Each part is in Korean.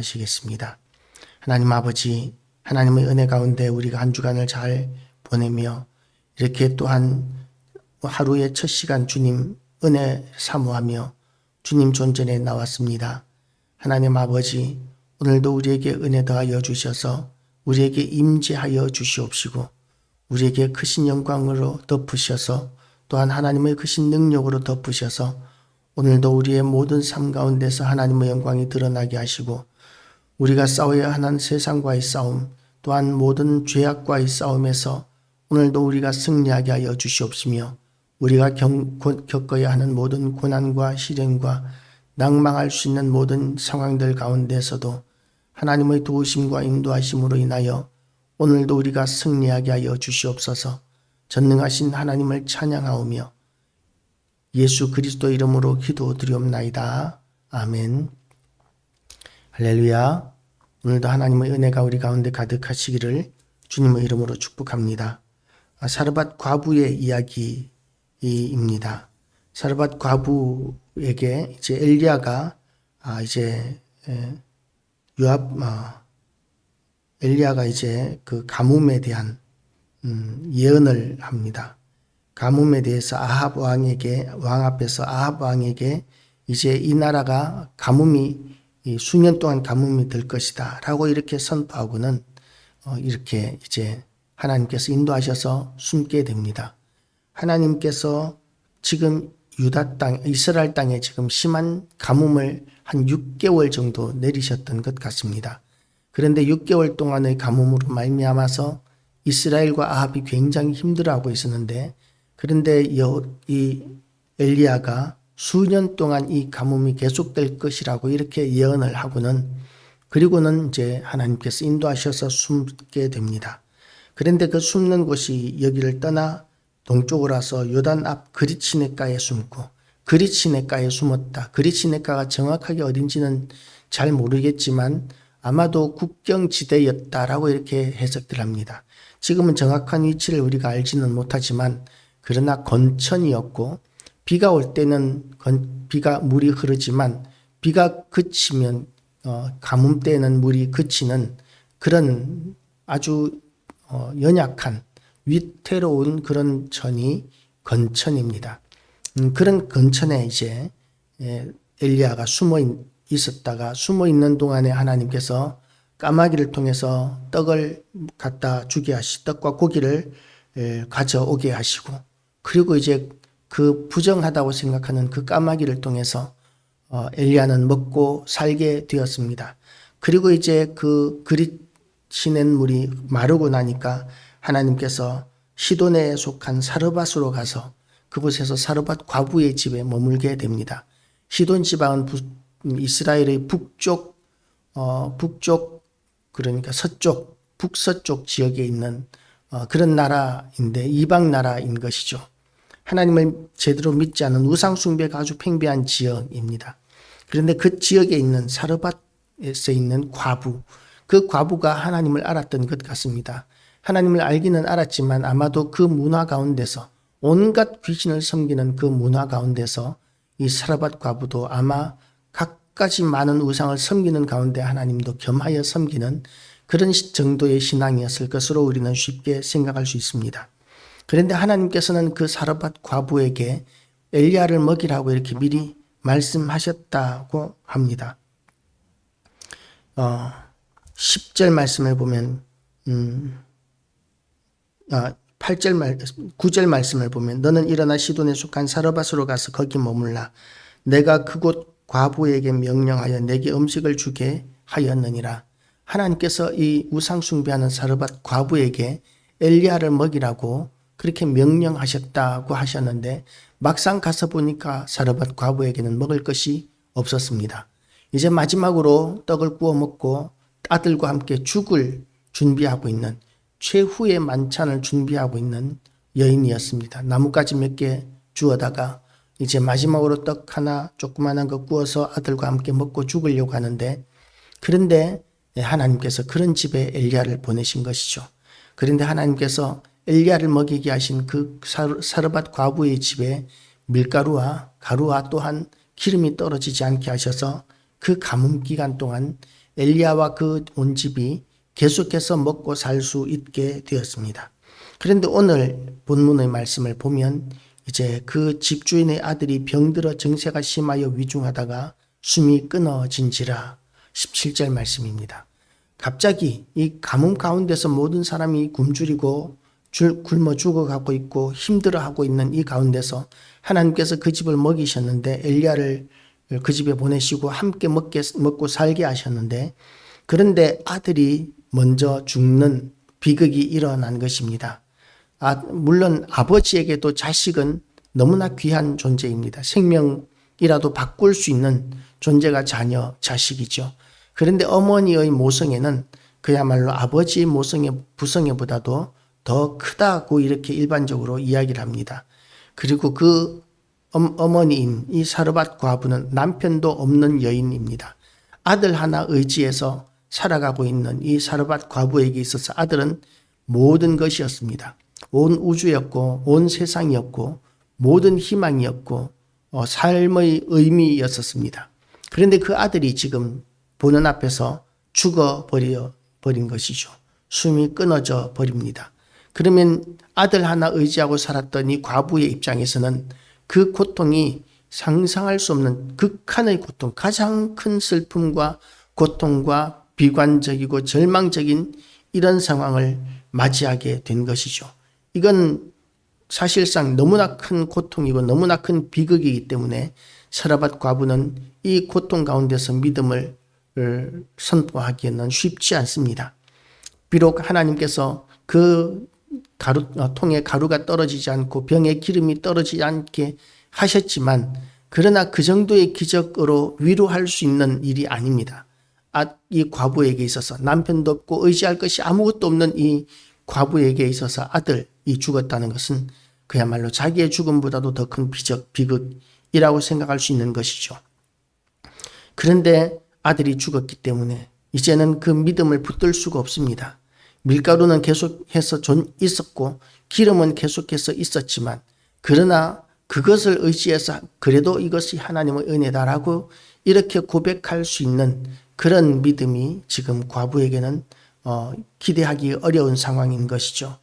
하시겠습니다. 하나님 아버지, 하나님의 은혜 가운데 우리가 한 주간을 잘 보내며 이렇게 또한 하루의 첫 시간 주님 은혜 사모하며 주님 존전에 나왔습니다. 하나님 아버지, 오늘도 우리에게 은혜 더하여 주셔서 우리에게 임재하여 주시옵시고 우리에게 크신 영광으로 덮으셔서 또한 하나님의 크신 능력으로 덮으셔서 오늘도 우리의 모든 삶 가운데서 하나님의 영광이 드러나게 하시고 우리가 싸워야 하는 세상과의 싸움 또한 모든 죄악과의 싸움에서 오늘도 우리가 승리하게 하여 주시옵시며 우리가 겪어야 하는 모든 고난과 시련과 낭망할 수 있는 모든 상황들 가운데서도 하나님의 도우심과 인도하심으로 인하여 오늘도 우리가 승리하게 하여 주시옵소서. 전능하신 하나님을 찬양하오며 예수 그리스도 이름으로 기도드리옵나이다. 아멘. 할렐루야. 오늘도 하나님의 은혜가 우리 가운데 가득하시기를 주님의 이름으로 축복합니다. 아, 사르밧 과부의 이야기입니다. 사르밧 과부에게 이제 엘리야가 아, 이제 에, 요압 아, 엘리야가 이제 그 가뭄에 대한 음, 예언을 합니다. 가뭄에 대해서 아합 왕에게 왕 앞에서 아합 왕에게 이제 이 나라가 가뭄이 이 수년 동안 가뭄이 될 것이다라고 이렇게 선포하고는 어, 이렇게 이제 하나님께서 인도하셔서 숨게 됩니다. 하나님께서 지금 유다 땅, 이스라엘 땅에 지금 심한 가뭄을 한 6개월 정도 내리셨던 것 같습니다. 그런데 6개월 동안의 가뭄으로 말미암아서 이스라엘과 아합이 굉장히 힘들어하고 있었는데 그런데 여, 이 엘리야가 수년 동안 이 가뭄이 계속될 것이라고 이렇게 예언을 하고는 그리고는 이제 하나님께서 인도하셔서 숨게 됩니다. 그런데 그 숨는 곳이 여기를 떠나 동쪽으로 와서 요단 앞 그리치네가에 숨고 그리치네가에 숨었다. 그리치네가가 정확하게 어딘지는 잘 모르겠지만 아마도 국경지대였다라고 이렇게 해석들 합니다. 지금은 정확한 위치를 우리가 알지는 못하지만 그러나 건천이었고 비가 올 때는 건, 비가 물이 흐르지만 비가 그치면 어, 가뭄 때는 물이 그치는 그런 아주 어, 연약한 위태로운 그런 천이 건천입니다. 음, 그런 건천에 이제 예, 엘리야가 숨어 있- 있었다가 숨어 있는 동안에 하나님께서 까마귀를 통해서 떡을 갖다 주게 하시 떡과 고기를 예, 가져오게 하시고 그리고 이제 그 부정하다고 생각하는 그 까마귀를 통해서 어, 엘리야는 먹고 살게 되었습니다. 그리고 이제 그 그리치는 물이 마르고 나니까 하나님께서 시돈에 속한 사르밧으로 가서 그곳에서 사르밧 과부의 집에 머물게 됩니다. 시돈 지방은 부- 이스라엘의 북쪽 어, 북쪽 그러니까 서쪽 북서쪽 지역에 있는 어, 그런 나라인데 이방 나라인 것이죠. 하나님을 제대로 믿지 않은 우상 숭배가 아주 팽배한 지역입니다. 그런데 그 지역에 있는 사르밧에서 있는 과부, 그 과부가 하나님을 알았던 것 같습니다. 하나님을 알기는 알았지만 아마도 그 문화 가운데서 온갖 귀신을 섬기는 그 문화 가운데서 이 사르밧 과부도 아마 갖가지 많은 우상을 섬기는 가운데 하나님도 겸하여 섬기는 그런 시- 정도의 신앙이었을 것으로 우리는 쉽게 생각할 수 있습니다. 그런데 하나님께서는 그 사르밧 과부에게 엘리야를 먹이라고 이렇게 미리 말씀하셨다고 합니다. 어, 10절 말씀을 보면 음, 아, 8절 말 9절 말씀을 보면 너는 일어나 시돈에 속한 사르밧으로 가서 거기 머물라 내가 그곳 과부에게 명령하여 내게 음식을 주게 하였느니라 하나님께서 이 우상 숭배하는 사르밧 과부에게 엘리야를 먹이라고 그렇게 명령하셨다고 하셨는데 막상 가서 보니까 사르밧 과부에게는 먹을 것이 없었습니다. 이제 마지막으로 떡을 구워 먹고 아들과 함께 죽을 준비하고 있는 최후의 만찬을 준비하고 있는 여인이었습니다. 나뭇가지 몇 개 주워다가 이제 마지막으로 떡 하나 조그만한 거 구워서 아들과 함께 먹고 죽으려고 하는데 그런데 하나님께서 그런 집에 엘리야를 보내신 것이죠. 그런데 하나님께서 엘리야를 먹이게 하신 그 사르- 사르밧 과부의 집에 밀가루와 가루와 또한 기름이 떨어지지 않게 하셔서 그 가뭄 기간 동안 엘리야와 그 온 집이 계속해서 먹고 살 수 있게 되었습니다. 그런데 오늘 본문의 말씀을 보면 이제 그 집주인의 아들이 병들어 증세가 심하여 위중하다가 숨이 끊어진지라 17절 말씀입니다. 갑자기 이 가뭄 가운데서 모든 사람이 굶주리고 줄, 굶어 죽어가고 있고 힘들어하고 있는 이 가운데서 하나님께서 그 집을 먹이셨는데 엘리야를 그 집에 보내시고 함께 먹게, 먹고 살게 하셨는데 그런데 아들이 먼저 죽는 비극이 일어난 것입니다. 아, 물론 아버지에게도 자식은 너무나 귀한 존재입니다. 생명이라도 바꿀 수 있는 존재가 자녀, 자식이죠. 그런데 어머니의 모성애는 그야말로 아버지의 모성애, 부성애보다도 더 크다고 이렇게 일반적으로 이야기를 합니다. 그리고 그 어머니인 이 사르밧 과부는 남편도 없는 여인입니다. 아들 하나 의지해서 살아가고 있는 이 사르밧 과부에게 있어서 아들은 모든 것이었습니다. 온 우주였고 온 세상이었고 모든 희망이었고 어, 삶의 의미였었습니다. 그런데 그 아들이 지금 보는 앞에서 죽어버려 버린 것이죠. 숨이 끊어져 버립니다. 그러면 아들 하나 의지하고 살았던 이 과부의 입장에서는 그 고통이 상상할 수 없는 극한의 고통, 가장 큰 슬픔과 고통과 비관적이고 절망적인 이런 상황을 맞이하게 된 것이죠. 이건 사실상 너무나 큰 고통이고 너무나 큰 비극이기 때문에 사라밧 과부는 이 고통 가운데서 믿음을 선포하기에는 쉽지 않습니다. 비록 하나님께서 그 가루, 어, 통에 가루가 떨어지지 않고 병에 기름이 떨어지지 않게 하셨지만 그러나 그 정도의 기적으로 위로할 수 있는 일이 아닙니다. 아, 이 과부에게 있어서 남편도 없고 의지할 것이 아무것도 없는 이 과부에게 있어서 아들이 죽었다는 것은 그야말로 자기의 죽음보다도 더 큰 비극 이라고 생각할 수 있는 것이죠. 그런데 아들이 죽었기 때문에 이제는 그 믿음을 붙들 수가 없습니다. 밀가루는 계속해서 있었고 기름은 계속해서 있었지만 그러나 그것을 의지해서 그래도 이것이 하나님의 은혜다라고 이렇게 고백할 수 있는 그런 믿음이 지금 과부에게는 어, 기대하기 어려운 상황인 것이죠.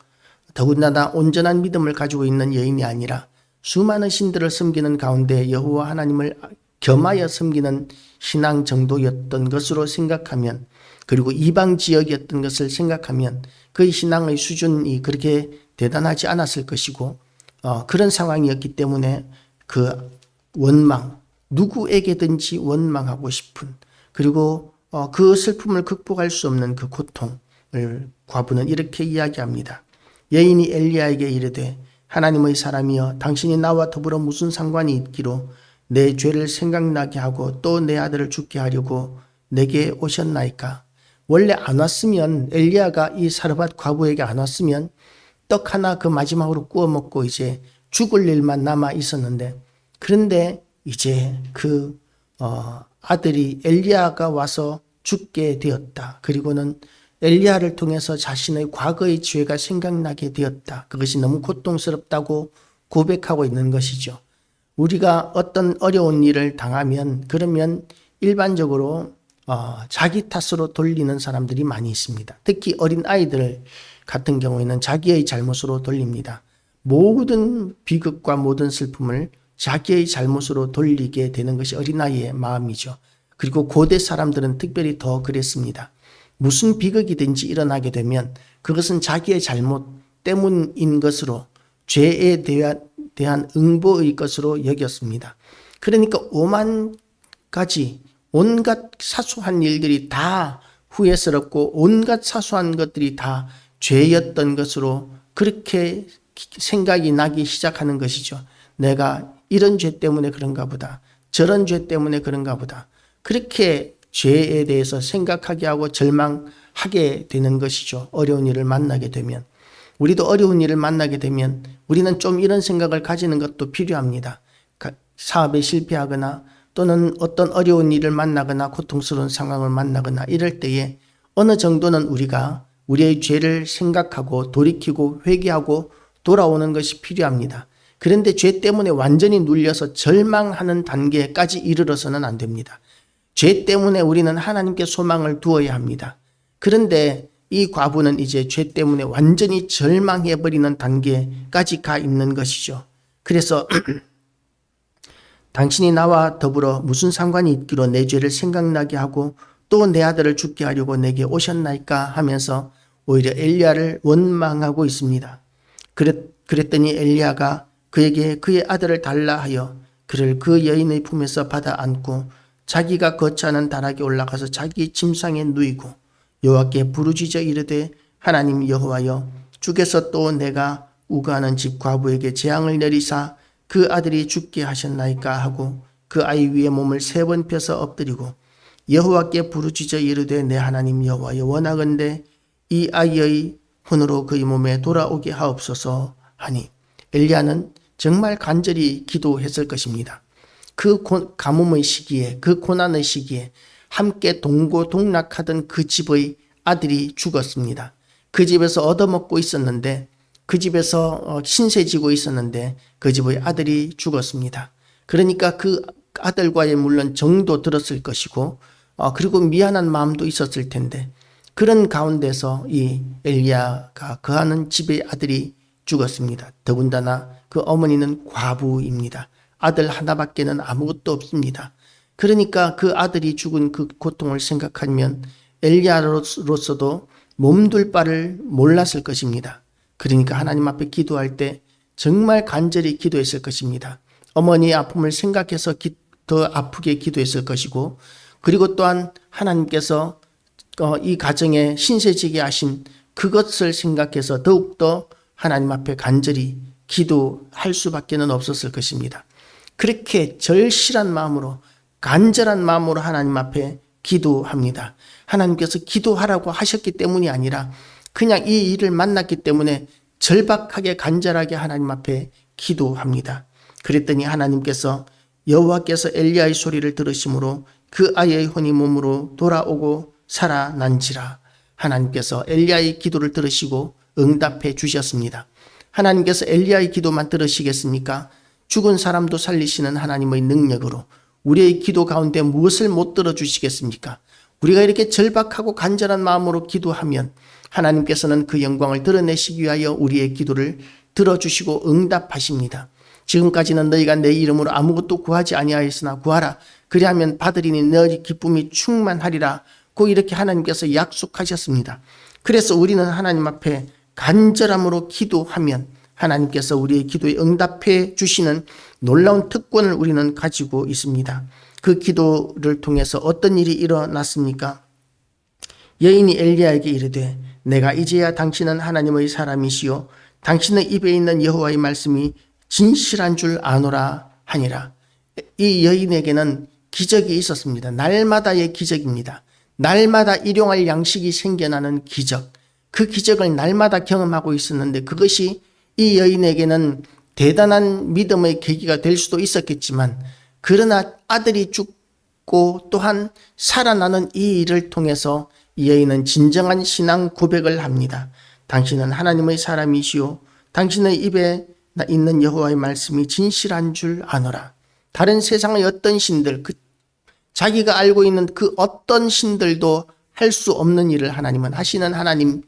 더군다나 온전한 믿음을 가지고 있는 여인이 아니라 수많은 신들을 섬기는 가운데 여호와 하나님을 겸하여 섬기는 신앙 정도였던 것으로 생각하면 그리고 이방 지역이었던 것을 생각하면 그 신앙의 수준이 그렇게 대단하지 않았을 것이고 어, 그런 상황이었기 때문에 그 원망 누구에게든지 원망하고 싶은 그리고 어, 그 슬픔을 극복할 수 없는 그 고통을 과부는 이렇게 이야기합니다. 여인이 엘리야에게 이르되 하나님의 사람이여 당신이 나와 더불어 무슨 상관이 있기로 내 죄를 생각나게 하고 또 내 아들을 죽게 하려고 내게 오셨나이까 원래 안 왔으면 엘리야가 이 사르밧 과부에게 안 왔으면 떡 하나 그 마지막으로 구워 먹고 이제 죽을 일만 남아 있었는데 그런데 이제 그 어, 아들이 엘리야가 와서 죽게 되었다. 그리고는 엘리야를 통해서 자신의 과거의 죄가 생각나게 되었다. 그것이 너무 고통스럽다고 고백하고 있는 것이죠. 우리가 어떤 어려운 일을 당하면 그러면 일반적으로 어, 자기 탓으로 돌리는 사람들이 많이 있습니다. 특히 어린 아이들 같은 경우에는 자기의 잘못으로 돌립니다. 모든 비극과 모든 슬픔을 자기의 잘못으로 돌리게 되는 것이 어린아이의 마음이죠. 그리고 고대 사람들은 특별히 더 그랬습니다. 무슨 비극이든지 일어나게 되면 그것은 자기의 잘못 때문인 것으로 죄에 대한 응보의 것으로 여겼습니다. 그러니까 오만 가지 온갖 사소한 일들이 다 후회스럽고 온갖 사소한 것들이 다 죄였던 것으로 그렇게 생각이 나기 시작하는 것이죠. 내가 이런 죄 때문에 그런가 보다. 저런 죄 때문에 그런가 보다. 그렇게 죄에 대해서 생각하게 하고 절망하게 되는 것이죠. 어려운 일을 만나게 되면. 우리도 어려운 일을 만나게 되면 우리는 좀 이런 생각을 가지는 것도 필요합니다. 사업에 실패하거나 또는 어떤 어려운 일을 만나거나 고통스러운 상황을 만나거나 이럴 때에 어느 정도는 우리가 우리의 죄를 생각하고 돌이키고 회개하고 돌아오는 것이 필요합니다. 그런데 죄 때문에 완전히 눌려서 절망하는 단계까지 이르러서는 안 됩니다. 죄 때문에 우리는 하나님께 소망을 두어야 합니다. 그런데 이 과부는 이제 죄 때문에 완전히 절망해버리는 단계까지 가 있는 것이죠. 그래서 당신이 나와 더불어 무슨 상관이 있기로 내 죄를 생각나게 하고 또 내 아들을 죽게 하려고 내게 오셨나이까 하면서 오히려 엘리야를 원망하고 있습니다. 그랬, 그랬더니 엘리야가 그에게 그의 아들을 달라 하여 그를 그 여인의 품에서 받아 안고 자기가 거처하는 다락에 올라가서 자기 침상에 누이고 여호와께 부르짖어 이르되 하나님 여호와여 주께서 또 내가 우가하는 집 과부에게 재앙을 내리사 그 아들이 죽게 하셨나이까 하고 그 아이 위에 몸을 세 번 펴서 엎드리고 여호와께 부르짖어 이르되 내 하나님 여호와여 원하건대 이 아이의 혼으로 그의 몸에 돌아오게 하옵소서 하니 엘리야는 정말 간절히 기도했을 것입니다. 그 고- 가뭄의 시기에 그 고난의 시기에 함께 동고동락하던 그 집의 아들이 죽었습니다. 그 집에서 얻어먹고 있었는데 그 집에서 어, 신세 지고 있었는데 그 집의 아들이 죽었습니다. 그러니까 그 아들과의 물론 정도 들었을 것이고 어, 그리고 미안한 마음도 있었을 텐데 그런 가운데서 이 엘리야가 거하는 집의 아들이 죽었습니다. 더군다나 그 어머니는 과부입니다. 아들 하나밖에는 아무것도 없습니다. 그러니까 그 아들이 죽은 그 고통을 생각하면 엘리야로서도 몸둘 바를 몰랐을 것입니다. 그러니까 하나님 앞에 기도할 때 정말 간절히 기도했을 것입니다. 어머니의 아픔을 생각해서 기- 더 아프게 기도했을 것이고 그리고 또한 하나님께서 어, 이 가정에 신세지게 하신 그것을 생각해서 더욱더 하나님 앞에 간절히 기도할 수밖에는 없었을 것입니다. 그렇게 절실한 마음으로 간절한 마음으로 하나님 앞에 기도합니다. 하나님께서 기도하라고 하셨기 때문이 아니라 그냥 이 일을 만났기 때문에 절박하게 간절하게 하나님 앞에 기도합니다. 그랬더니 하나님께서 여호와께서 엘리야의 소리를 들으심으로 그 아이의 혼이 몸으로 돌아오고 살아난지라 하나님께서 엘리야의 기도를 들으시고 응답해 주셨습니다. 하나님께서 엘리야의 기도만 들으시겠습니까? 죽은 사람도 살리시는 하나님의 능력으로 우리의 기도 가운데 무엇을 못 들어 주시겠습니까? 우리가 이렇게 절박하고 간절한 마음으로 기도하면 하나님께서는 그 영광을 드러내시기 위하여 우리의 기도를 들어주시고 응답하십니다. 지금까지는 너희가 내 이름으로 아무것도 구하지 아니하였으나 구하라. 그리하면 받으리니 너희 기쁨이 충만하리라. 고 이렇게 하나님께서 약속하셨습니다. 그래서 우리는 하나님 앞에 간절함으로 기도하면 하나님께서 우리의 기도에 응답해 주시는 놀라운 특권을 우리는 가지고 있습니다. 그 기도를 통해서 어떤 일이 일어났습니까? 여인이 엘리야에게 이르되 내가 이제야 당신은 하나님의 사람이시요 당신의 입에 있는 여호와의 말씀이 진실한 줄 아노라 하니라. 이 여인에게는 기적이 있었습니다. 날마다의 기적입니다. 날마다 일용할 양식이 생겨나는 기적. 그 기적을 날마다 경험하고 있었는데 그것이 이 여인에게는 대단한 믿음의 계기가 될 수도 있었겠지만 그러나 아들이 죽고 또한 살아나는 이 일을 통해서 이 여인은 진정한 신앙 고백을 합니다. 당신은 하나님의 사람이시오. 당신의 입에 있는 여호와의 말씀이 진실한 줄 아노라. 다른 세상의 어떤 신들, 그 자기가 알고 있는 그 어떤 신들도 할 수 없는 일을 하나님은 하시는 하나님이시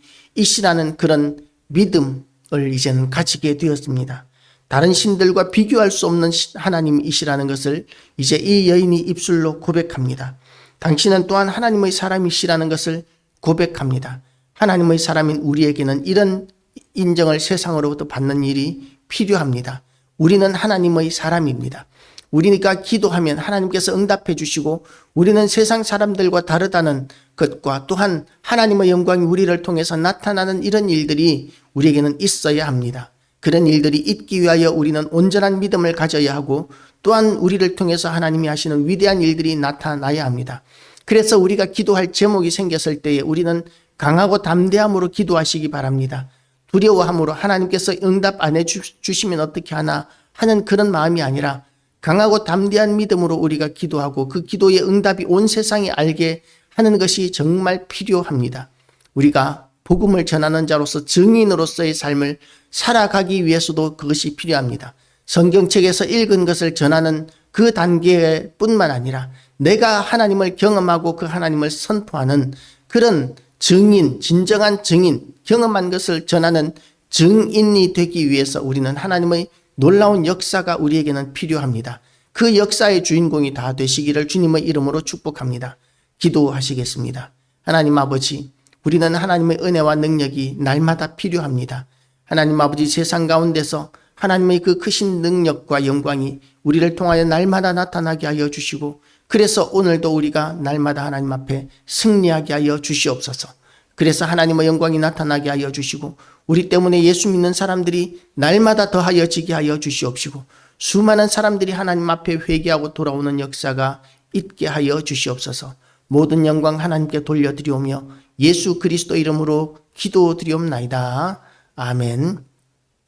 라는 그런 믿음을 이제는 가지게 되었습니다. 다른 신들과 비교할 수 없는 시- 하나님이시라는 것을 이제 이 여인이 입술로 고백합니다. 당신은 또한 하나님의 사람이시라는 것을 고백합니다. 하나님의 사람인 우리에게는 이런 인정을 세상으로부터 받는 일이 필요합니다. 우리는 하나님의 사람입니다. 우리가 기도하면 하나님께서 응답해 주시고 우리는 세상 사람들과 다르다는 것과 또한 하나님의 영광이 우리를 통해서 나타나는 이런 일들이 우리에게는 있어야 합니다. 그런 일들이 있기 위하여 우리는 온전한 믿음을 가져야 하고 또한 우리를 통해서 하나님이 하시는 위대한 일들이 나타나야 합니다. 그래서 우리가 기도할 제목이 생겼을 때에 우리는 강하고 담대함으로 기도하시기 바랍니다. 두려워함으로 하나님께서 응답 안 해 주시면 어떻게 하나 하는 그런 마음이 아니라 강하고 담대한 믿음으로 우리가 기도하고 그 기도의 응답이 온 세상에 알게 하는 것이 정말 필요합니다. 우리가 복음을 전하는 자로서 증인으로서의 삶을 살아가기 위해서도 그것이 필요합니다. 성경책에서 읽은 것을 전하는 그 단계뿐만 아니라 내가 하나님을 경험하고 그 하나님을 선포하는 그런 증인, 진정한 증인, 경험한 것을 전하는 증인이 되기 위해서 우리는 하나님의 놀라운 역사가 우리에게는 필요합니다. 그 역사의 주인공이 다 되시기를 주님의 이름으로 축복합니다. 기도하시겠습니다. 하나님 아버지, 우리는 하나님의 은혜와 능력이 날마다 필요합니다. 하나님 아버지 세상 가운데서 하나님의 그 크신 능력과 영광이 우리를 통하여 날마다 나타나게 하여 주시고 그래서 오늘도 우리가 날마다 하나님 앞에 승리하게 하여 주시옵소서. 그래서 하나님의 영광이 나타나게 하여 주시고 우리 때문에 예수 믿는 사람들이 날마다 더하여 지게 하여 주시옵시고 수많은 사람들이 하나님 앞에 회개하고 돌아오는 역사가 있게 하여 주시옵소서. 모든 영광 하나님께 돌려드리오며 예수 그리스도 이름으로 기도드리옵나이다. 아멘.